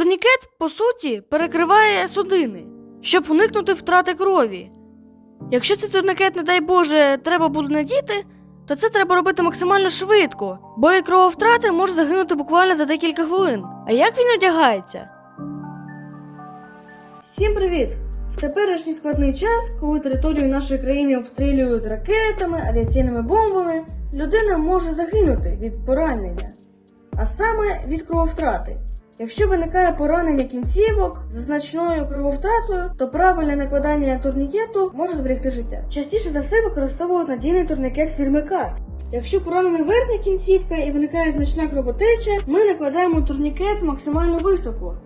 Турнікет, по суті, перекриває судини, щоб уникнути втрати крові. Якщо цей турнікет, не дай Боже, треба буде надіти, то це треба робити максимально швидко, бо і крововтрати може загинути буквально за декілька хвилин. А як він одягається? Всім привіт! В теперішній складний час, коли територію нашої країни обстрілюють ракетами, авіаційними бомбами, людина може загинути від поранення, а саме від крововтрати. Якщо виникає поранення кінцівок з значною крововтратою, то правильне накладання турнікету може зберегти життя. Частіше за все використовують надійний турнікет фірми КАТ. Якщо поранена верхня кінцівка і виникає значна кровотеча, ми накладаємо турнікет максимально високо.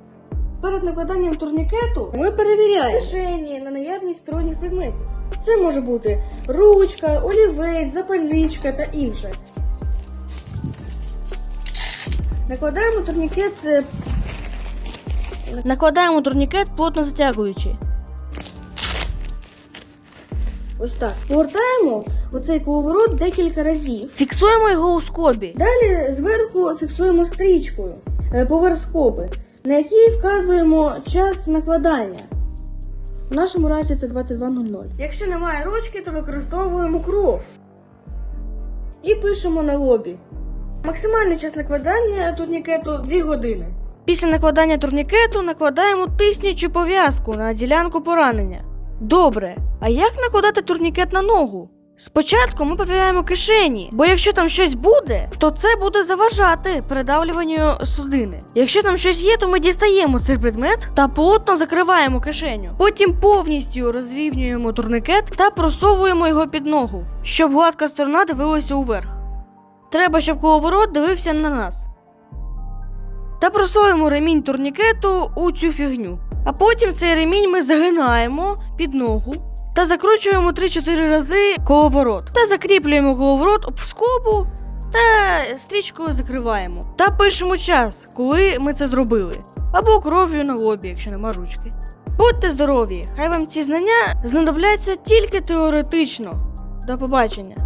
Перед накладанням турнікету ми перевіряємо кишені на наявність сторонніх предметів. Це може бути ручка, олівець, запальничка та інше. Накладаємо турнікет. Накладаємо турнікет плотно затягуючи. Ось так. Повертаємо оцей коловорот декілька разів. Фіксуємо його у скобі. Далі зверху фіксуємо стрічкою е, поверх скоби, на якій вказуємо час накладання. В нашому разі це 22.00. Якщо немає ручки, то використовуємо кров. І пишемо на лобі. Максимальний час накладання турнікету 2 години. Після накладання турнікету накладаємо тиснячу пов'язку на ділянку поранення. Добре, а як накладати турнікет на ногу? Спочатку ми перевіряємо кишені, бо якщо там щось буде, то це буде заважати передавлюванню судини. Якщо там щось є, то ми дістаємо цей предмет та плотно закриваємо кишеню. Потім повністю розрівнюємо турникет та просовуємо його під ногу, щоб гладка сторона дивилася уверх. Треба, щоб коловорот дивився на нас. Та просовуємо ремінь турнікету у цю фігню. А потім цей ремінь ми загинаємо під ногу та закручуємо 3-4 рази коловорот. Та закріплюємо коловорот об скобу та стрічкою закриваємо. Та пишемо час, коли ми це зробили. Або кров'ю на лобі, якщо нема ручки. Будьте здорові! Хай вам ці знання знадобляться тільки теоретично. До побачення!